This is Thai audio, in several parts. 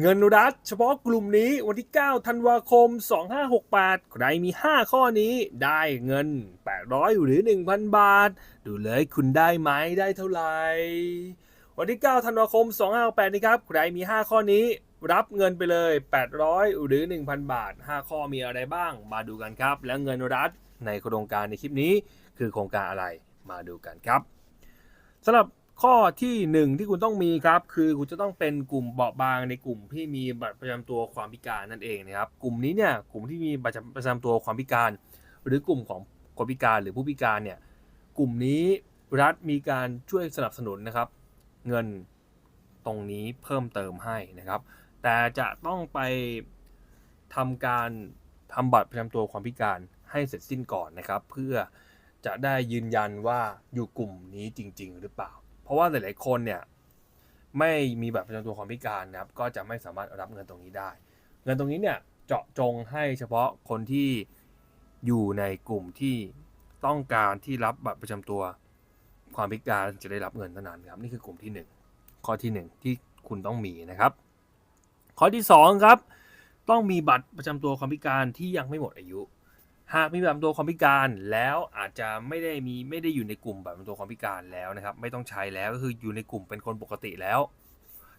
เงินรัฐเฉพาะกลุ่มนี้วันที่ 9 ธันวาคม 2568 ใครมี 5 ข้อนี้ได้เงิน 800 หรือ 1,000 บาท ดูเลยคุณได้ไหมได้เท่าไหร่ วันที่ 9 ธันวาคม 2568 นี้ครับ ใครมี 5 ข้อนี้รับเงินไปเลย 800 หรือ 1,000 บาท 5 ข้อมีอะไรบ้าง มาดูกันครับ และเงินรัฐในโครงการในคลิปนี้ คือโครงการอะไร มาดูกันครับสำหรับ ข้อที่หนึ่1ที่คุณต้องมีครับ คือคุณจะต้องเป็นกลุ่มเบาบางในกลุ่มที่มีบัตรประจำตัวความพิการนั่นเองนะครับ กลุ่มนี้เนี่ยกลุ่มที่มีบัตรประจำตัวความพิการ หรือกลุ่มของคนพิการหรือผู้พิการเนี่ยกลุ่มนี้รัฐมีการช่วยสนับสนุนนะครับ เงินตรงนี้เพิ่มเติมให้นะครับ แต่จะต้องไปทำการทำบัตรประจำตัวความพิการให้เสร็จสิ้นก่อนนะครับ เพื่อจะได้ยืนยันว่าอยู่กลุ่มนี้จริง ๆ หรือเปล่า ราะว่าหลายๆคนเนี่ยไม่มีบัตรประจำตัวความพิการนะครับ ก็จะไม่สามารถรับเงินตรงนี้ได้ เงินตรงนี้เนี่ยเจาะจงให้เฉพาะคนที่อยู่ในกลุ่มที่ต้องการที่รับบัตรประจำตัวความพิการจะได้รับเงินเท่านั้นครับนี่คือกลุ่มที่หนึ่งข้อที่หนึ่งที่คุณต้องมีนะครับ ข้อที่สองครับ ต้องมีบัตรประจำตัวความพิการที่ยังไม่หมดอายุ หากมีบัตรประจำตัวความพิการแล้วอาจจะไม่ได้มีไม่ได้อยู่ในกลุ่มบัตรประจำตัวความพิการแล้วนะครับ ไม่ต้องใช้แล้วก็คืออยู่ในกลุ่มเป็นคนปกติแล้ว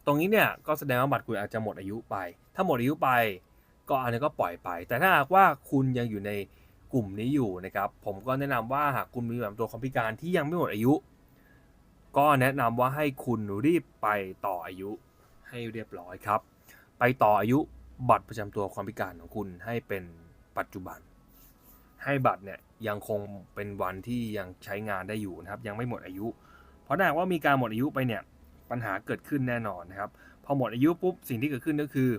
ตรงนี้เนี่ยก็แสดงว่าบัตรคุณอาจจะหมดอายุไป ถ้าหมดอายุไป ก็อันนี้ก็ปล่อยไป แต่ถ้าหากว่าคุณยังอยู่ในกลุ่มนี้อยู่นะครับ ผมก็แนะนำว่าหากคุณมีบัตรประจำตัวความพิการที่ยังไม่หมดอายุ ก็แนะนำว่าให้คุณรีบไปต่ออายุให้เรียบร้อยครับ ไปต่ออายุบัตรประจำตัวความพิการของคุณให้เป็นปัจจุบัน ให้บัตรเนี่ยยังคงเป็นวันที่ยังใช้งานได้อยู่นะครับ ยังไม่หมดอายุ เพราะถ้าว่ามีการหมดอายุไปเนี่ยปัญหาเกิดขึ้นแน่นอนนะครับ พอหมดอายุปุ๊บสิ่งที่เกิดขึ้นก็คือ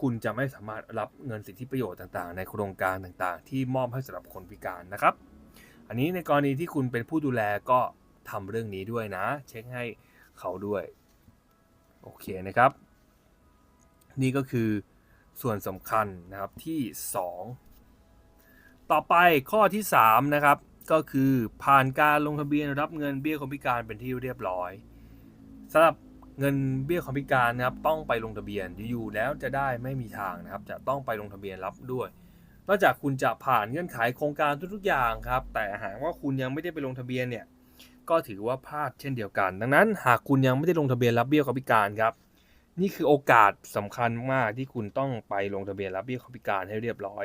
คุณจะไม่สามารถรับเงินสิทธิประโยชน์ต่างๆ ในโครงการต่างๆ ที่มอบให้สำหรับคนพิการนะครับ อันนี้ในกรณีที่คุณเป็นผู้ดูแลก็ทำเรื่องนี้ด้วยนะ เช็คให้เขาด้วยโอเคนะครับ นี่ก็คือส่วนสำคัญนะครับที่ 2 ต่อไปข้อที่3นะครับก็คือผ่านการลงทะเบียนรับเงินเบี้ยคนพิการเป็นที่เรียบร้อยสำหรับเงินเบี้ยคนพิการนะครับต้องไปลงทะเบียนอยู่แล้วจะได้ไม่มีทางนะครับจะต้องไปลงทะเบียนรับด้วยนอกจากคุณจะผ่านเงื่อนไขโครงการทุกๆอย่างครับแต่หากว่าคุณยังไม่ได้ไปลงทะเบียนเนี่ยก็ถือว่าพลาดเช่นเดียวกัน ดังนั้นหากคุณยังไม่ได้ลงทะเบียนรับเบี้ยคนพิการครับนี่คือโอกาสสำคัญมากที่คุณต้องไปลงทะเบียนรับเบี้ยคนพิการให้เรียบร้อย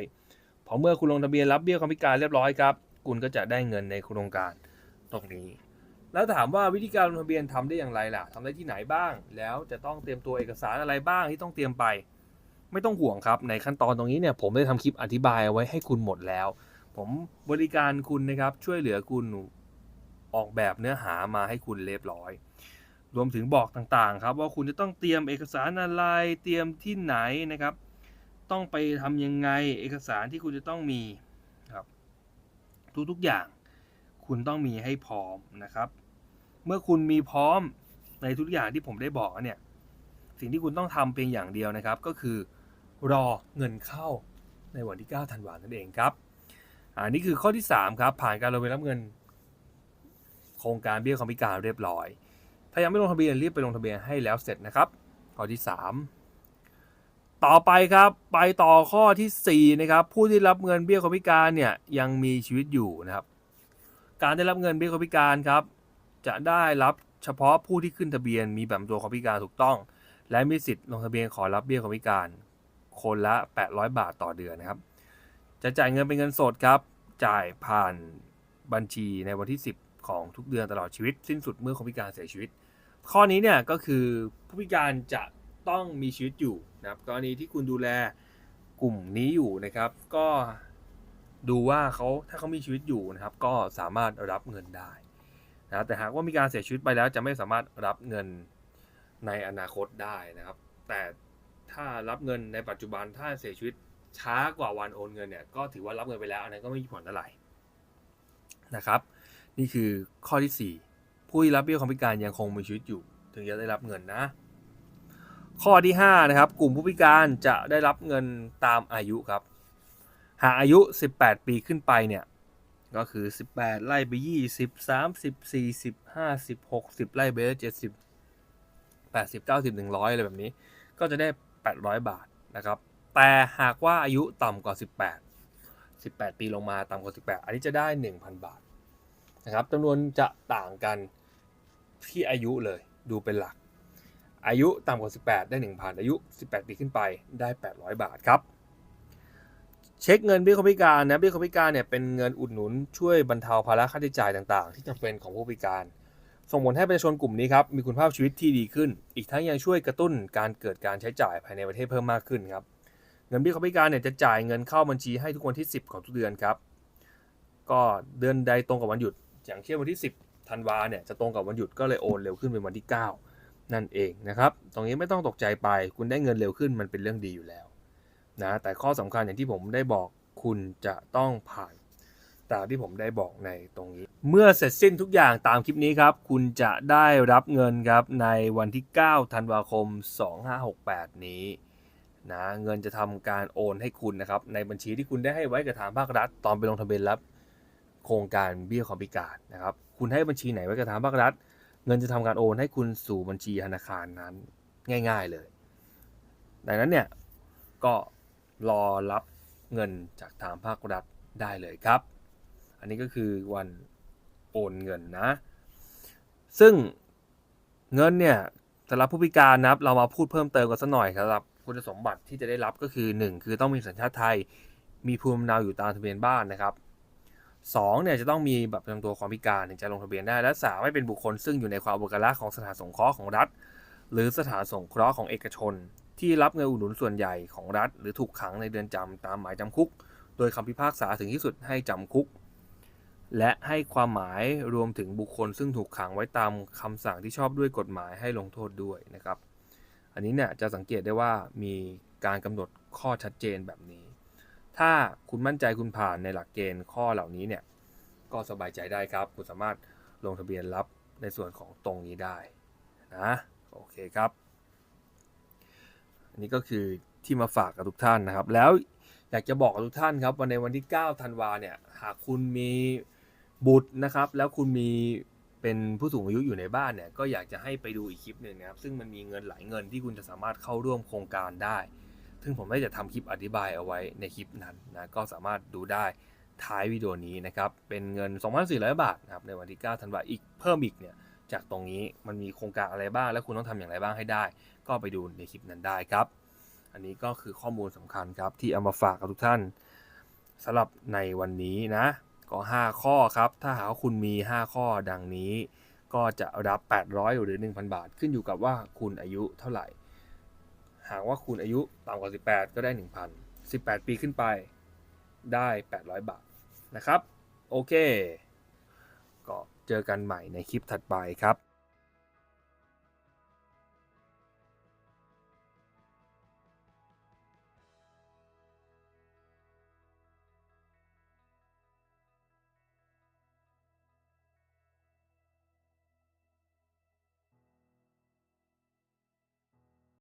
พอเมื่อคุณลงทะเบียนรับเบี้ยคนพิการเรียบร้อยครับ คุณก็จะได้เงินในโครงการตรงนี้ แล้วถามว่าวิธีการลงทะเบียนทำได้อย่างไรล่ะทำได้ที่ไหนบ้าง แล้วจะต้องเตรียมตัวเอกสารอะไรบ้างที่ต้องเตรียมไป ไม่ต้องห่วงครับ ในขั้นตอนตรงนี้เนี่ยผมได้ทำคลิปอธิบายเอาไว้ให้คุณหมดแล้ว ผมบริการคุณนะครับช่วยเหลือคุณออกแบบเนื้อหามาให้คุณเรียบร้อย รวมถึงบอกต่างๆ ครับว่าคุณจะต้องเตรียมเอกสารอะไร เตรียมที่ไหนนะครับ ต้องไปทำยังไงเอกสารที่คุณจะต้องมีครับทุกๆอย่างคุณต้องมีให้พร้อมนะครับ เมื่อคุณมีพร้อมในทุกอย่างที่ผมได้บอกเนี่ยสิ่งที่คุณต้องทำเพียงอย่างเดียวนะครับ ก็คือรอเงินเข้าในวันที่ 9 ธันวาคมนั่นเองครับอันนี้คือข้อที่ 3 ครับ ผ่านการลงทะเบียนรับเงิน โครงการเบี้ยความพิการเรียบร้อย ถ้ายังไม่ลงทะเบียนรีบไปลงทะเบียนให้แล้วเสร็จนะครับ ข้อที่ 3 ต่อไปครับไปต่อข้อทีสี่4นะครับผู้ที่รับเงินเบี้ยคนพิการเนี่ยยังมีชีวิตอยู่นะครับ การได้รับเงินเบี้ยคนพิการครับ จะได้รับเฉพาะผู้ที่ขึ้นทะเบียนมีแบบตัวคนพิการถูกต้อง และมีสิทธิ์ลงทะเบียนขอรับเบี้ยคนพิการ คนละ 800 บาทต่อเดือนนะครับ จะจ่ายเงินเป็นเงินสดครับ จ่ายผ่านบัญชีในวันที่ 10 ของทุกเดือนตลอดชีวิต สิ้นสุดเมื่อคนพิการเสียชีวิต ข้อนี้เนี่ยก็คือผู้พิการจะต้องมีชีวิตอยู่ นะครับกรณีที่คุณดูแลกลุ่มนี้อยู่นะครับ ก็ดูว่าเขาถ้าเขามีชีวิตอยู่นะครับ ก็สามารถรับเงินได้นะแต่หากว่ามีการเสียชีวิตไปแล้วจะไม่สามารถรับเงินในอนาคตได้นะครับ แต่ถ้ารับเงินในปัจจุบันถ้าเสียชีวิตช้ากว่าวันโอนเงินเนี่ยก็ถือว่ารับเงินไปแล้วอันนั้นก็ไม่มีผลอะไรนะครับ นี่คือข้อที่ 4 ผู้ที่รับเบี้ยความพิการยังคงมีชีวิตอยู่ ถึงจะได้รับเงินนะ ข้อที่5นะครับกลุ่มผู้พิการจะได้รับเงินตามอายุครับ หากอายุ 18 ปีขึ้นไปเนี่ยก็คือ 18 ไล่ไป 20 30 40 50 60 ไล่ไป70 80 90 100อะไรแบบนี้ ก็จะได้ 800 บาทนะครับ แต่หากว่าอายุต่ำกว่า 18 18 ปีลงมาต่ำกว่า 18 อันนี้จะได้ 1,000 บาทนะครับจำนวนจะต่างกันที่อายุเลยดูเป็นหลัก อายุต่ำกว่า 18 ได้ 1,000 อายุ 18 ปีขึ้นไปได้ 800 บาทครับ เช็คเงินเบี้ยคนพิการนะเบี้ยคนพิการเนี่ยเป็นเงินอุดหนุนช่วยบรรเทาภาระค่าใช้จ่ายต่างๆ ที่จำเป็นของผู้พิการ ส่งผลให้ประชาชนกลุ่มนี้ครับมีคุณภาพชีวิตที่ดีขึ้น อีกทั้งยังช่วยกระตุ้นการเกิดการใช้จ่ายภายในประเทศเพิ่มมากขึ้นครับเงินเบี้ยคนพิการเนี่ยจะจ่ายเงินเข้าบัญชีให้ทุกวันที่ 10 ของทุกเดือนครับ ก็เดือนใดตรงกับวันหยุด อย่างเช่นวันที่ 10ธันวาเนี่ยจะตรงกับวันหยุดก็เลยโอนเร็วขึ้นเป็นวันที่ 9 นั่นเองนะครับ ตรงนี้ไม่ต้องตกใจไป คุณได้เงินเร็วขึ้นมันเป็นเรื่องดีอยู่แล้วนะ แต่ข้อสำคัญอย่างที่ผมได้บอกคุณจะต้องผ่านตามที่ผมได้บอกในตรงนี้ เมื่อเสร็จสิ้นทุกอย่างตามคลิปนี้ครับ คุณจะได้รับเงินครับในวันที่ 9 ธันวาคม 2568 นี้นะเงินจะทำการโอนให้คุณนะครับ ในบัญชีที่คุณได้ให้ไว้กับทางภาครัฐ ตอนไปลงทะเบียนรับโครงการเบี้ยความพิการนะครับ คุณให้บัญชีไหนไว้กับทางภาครัฐ เงินจะทำการโอนให้คุณสู่บัญชีธนาคารนั้นง่าย ๆเลย ดังนั้นเนี่ยก็รอรับเงินจากทางภาครัฐได้เลยครับ อันนี้ก็คือวันโอนเงินนะ ซึ่งเงินเนี่ยสำหรับผู้พิการนะครับ เรามาพูดเพิ่มเติมกันสักหน่อยครับสำหรับคุณสมบัติที่จะได้รับก็คือ 1 คือต้องมีสัญชาติไทย มีภูมิลำเนาอยู่ตามทะเบียนบ้านนะครับ 2เนี่ยจะต้องมีแบัตรประจำตัวความพิการถึงจะลงทะเบียนได้ และ3ไม่เป็นบุคคลซึ่งอยู่ในความอุปการะของสถานสงเคราะห์ของรัฐ หรือสถานสงเคราะห์ของเอกชน ที่รับเงินอุดหนุนส่วนใหญ่ของรัฐ หรือถูกขังในเดือนจำตามหมายจำคุก โดยคำพิพากษาถึงที่สุดให้จำคุก และให้ความหมายรวมถึงบุคคลซึ่งถูกขังไว้ตามคำสั่งที่ชอบด้วยกฎหมายให้ลงโทษด้วยนะครับ อันนี้เนี่ยจะสังเกตได้ว่ามีการกำหนดข้อชัดเจนแบบนี้ ถ้าคุณมั่นใจคุณผ่านในหลักเกณฑ์ข้อเหล่านี้เนี่ย ก็สบายใจได้ครับ คุณสามารถลงทะเบียนรับในส่วนของตรงนี้ได้นะโอเคครับ อันนี้ก็คือที่มาฝากกับทุกท่านนะครับ แล้วอยากจะบอกกับทุกท่านครับวันในวันที่ 9 ธันวาเนี่ย หากคุณมีบุตรนะครับ แล้วคุณมีเป็นผู้สูงอายุอยู่ในบ้านเนี่ย ก็อยากจะให้ไปดูอีกคลิปหนึ่งนะครับ ซึ่งมันมีเงินหลายเงินที่คุณจะสามารถเข้าร่วมโครงการได้ ซึ่งผมได้จะทำคลิปอธิบายเอาไว้ในคลิปนั้นนะก็สามารถดูได้ท้ายวิดีโอนี้นะครับเป็นเงิน 2,400 บาทนะครับในวันที่9ธันวาอีกเพิ่มอีกเนี่ยจากตรงนี้มันมีโครงการอะไรบ้าง และคุณต้องทำอย่างไรบ้างให้ได้ ก็ไปดูในคลิปนั้นได้ครับ อันนี้ก็คือข้อมูลสำคัญครับที่เอามาฝากกับทุกท่านสำหรับในวันนี้นะ ก็ 5 ข้อครับ ถ้าหากว่าคุณมี 5 ข้อดังนี้ ก็จะรับ 800 หรือ 1,000 บาท ขึ้นอยู่กับว่าคุณอายุเท่าไหร่ หากว่าคุณอายุต่ำกว่า 18 ก็ได้ 1,000 18 ปีขึ้นไปได้ 800 บาทนะครับ โอเค ก็เจอกันใหม่ในคลิปถัดไปครับ